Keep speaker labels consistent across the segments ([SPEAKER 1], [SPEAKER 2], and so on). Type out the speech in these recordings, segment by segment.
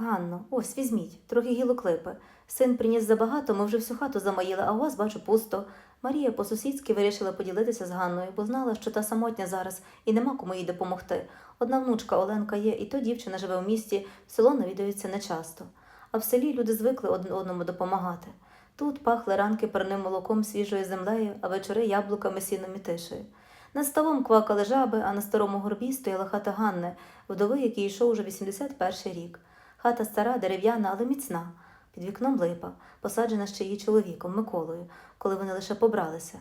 [SPEAKER 1] Ганно, ось візьміть, трохи гілоклипи. Син приніс забагато, ми вже всю хату замоїли, а у вас, бачу, пусто. Марія по-сусідськи вирішила поділитися з Ганною, бо знала, що та самотня зараз і нема кому їй допомогти. Одна внучка Оленка є, і то дівчина живе в місті, село навідується нечасто. А в селі люди звикли один одному допомагати. Тут пахли ранки парним молоком свіжою землею, а вечори яблуками, сіном і тишею. Над ставом квакали жаби, а на старому горбі стояла хата Ганни, вдови, який йшов уже 81 рік. Хата стара, дерев'яна, але міцна. Під вікном липа, посаджена ще її чоловіком Миколою, коли вони лише побралися.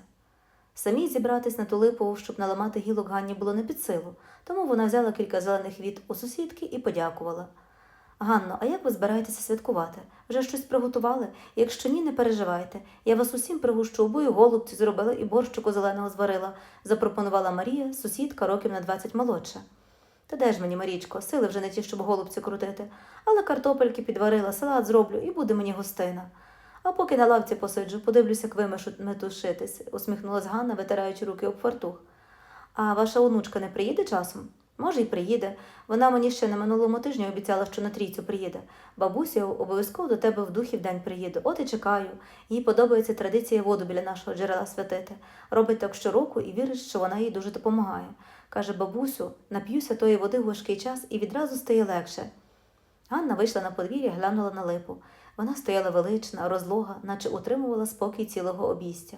[SPEAKER 1] Самій зібратись на ту липу, щоб наламати гілок Ганні було не під силу, тому вона взяла кілька зелених від у сусідки і подякувала. Ганно, а як ви збираєтеся святкувати? Вже щось приготували? Якщо ні, не переживайте. Я вас усім пригощу, обою голубці зробила і борщику зеленого зварила, запропонувала Марія, сусідка років на 20 молодша. Та де ж мені, Марічко, сили вже не ті, щоб голубці крутити, але картопельки підварила, салат зроблю і буде мені гостина. А поки на лавці посиджу, подивлюся, як ви метушитись, усміхнулась Ганна, витираючи руки об фартух. А ваша онучка не приїде часом? Може, й приїде. Вона мені ще на минулому тижні обіцяла, що на трійцю приїде. Бабуся обов'язково до тебе в духі в день приїде. От і чекаю. Їй подобається традиція воду біля нашого джерела святити. Робить так щороку і вірить, що вона їй дуже допомагає. Каже бабусю, нап'юся тої води в важкий час і відразу стає легше. Ганна вийшла на подвір'я, глянула на липу. Вона стояла велична, розлога, наче утримувала спокій цілого обійстя.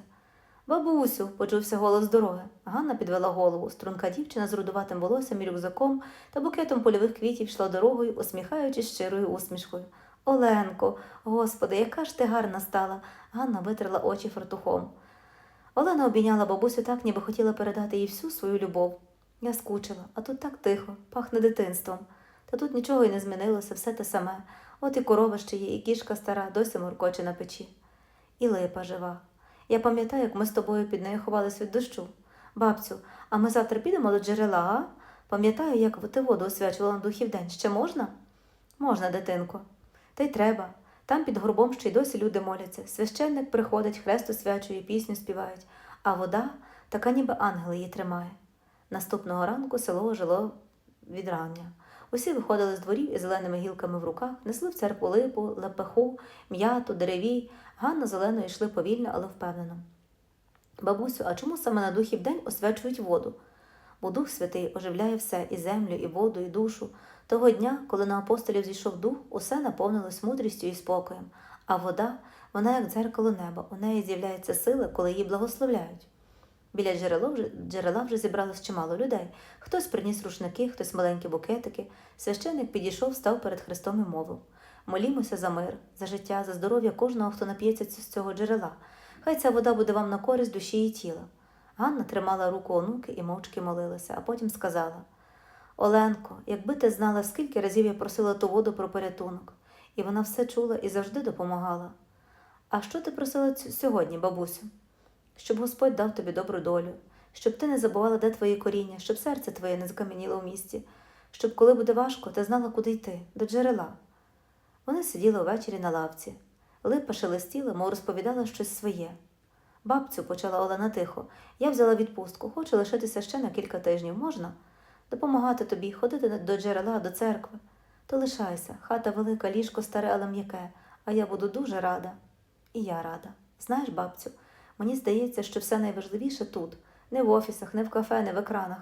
[SPEAKER 1] Бабусю, почувся голос дороги. Ганна підвела голову. Струнка дівчина з рудуватим волоссям і рюкзаком та букетом польових квітів йшла дорогою, усміхаючись щирою усмішкою. Оленко, господи, яка ж ти гарна стала. Ганна витерла очі фартухом. Олена обійняла бабусю так, ніби хотіла передати їй всю свою любов. Я скучила, а тут так тихо, пахне дитинством. Та тут нічого й не змінилося, все те саме. От і корова ще є, і кішка стара, досі моркоче на печі. І липа жива. Я пам'ятаю, як ми з тобою під нею ховались від дощу. Бабцю, а ми завтра підемо до джерела, а? Пам'ятаю, як ти воду освячувала на духів день. Ще можна? Можна, дитинко. Та й треба. Там під горбом ще й досі люди моляться. Священник приходить, хрест освячує, пісню співають, а вода така ніби ангел її тримає. Наступного ранку село ожило від рання. Усі виходили з дворів із зеленими гілками в руках, несли в церкву липу, лепеху, м'яту, деревій. Ганна зеленою йшли повільно, але впевнено. Бабусю, а чому саме на духів день освячують воду? Бо Дух Святий оживляє все і землю, і воду, і душу. Того дня, коли на апостолів зійшов дух, усе наповнилось мудрістю і спокоєм, а вода, вона як дзеркало неба, у неї з'являється сила, коли її благословляють. Біля джерела джерела вже зібралось чимало людей. Хтось приніс рушники, хтось маленькі букетики. Священник підійшов, став перед Христом і мовив Молімося за мир, за життя, за здоров'я кожного, хто нап'ється з цього джерела. Хай ця вода буде вам на користь душі і тіла. Ганна тримала руку онуки і мовчки молилася, а потім сказала Оленко, якби ти знала, скільки разів я просила ту воду про порятунок, і вона все чула і завжди допомагала. А що ти просила сьогодні, бабусю? Щоб Господь дав тобі добру долю, щоб ти не забувала, де твої коріння, щоб серце твоє не закам'яніло в місті, щоб, коли буде важко, ти знала, куди йти, до джерела. Вони сиділи ввечері на лавці. Липа шелестіла, мов розповідала щось своє. Бабцю, почала Олена тихо, я взяла відпустку, хочу лишитися ще на кілька тижнів, можна? Допомагати тобі, ходити до джерела, до церкви. То лишайся, хата велика, ліжко старе, але м'яке, а я буду дуже рада. І я рада. Знаєш, бабцю, мені здається, що все найважливіше тут, не в офісах, не в кафе, не в екранах,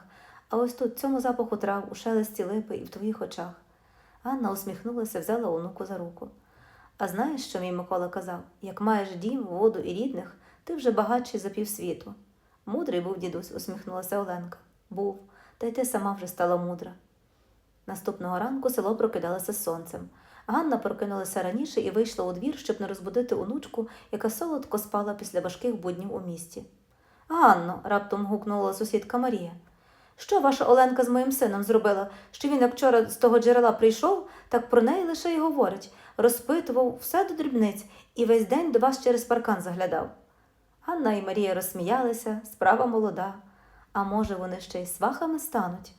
[SPEAKER 1] а ось тут, цьому запаху трав, у шелесті липи і в твоїх очах. Ганна усміхнулася, взяла онуку за руку. А знаєш, що мій Микола казав? Як маєш дім, воду і рідних, ти вже багатший за півсвіту. Мудрий був дідусь, усміхнулася Оленка. Був, та й ти сама вже стала мудра. Наступного ранку село прокидалося сонцем. Ганна прокинулася раніше і вийшла у двір, щоб не розбудити онучку, яка солодко спала після важких буднів у місті. Ганно, раптом гукнула сусідка Марія. Що ваша Оленка з моїм сином зробила? Що він, як вчора з того джерела прийшов, так про неї лише й говорить, розпитував все до дрібниць і весь день до вас через паркан заглядав. Ганна і Марія розсміялися, справа молода. А може, вони ще й свахами стануть?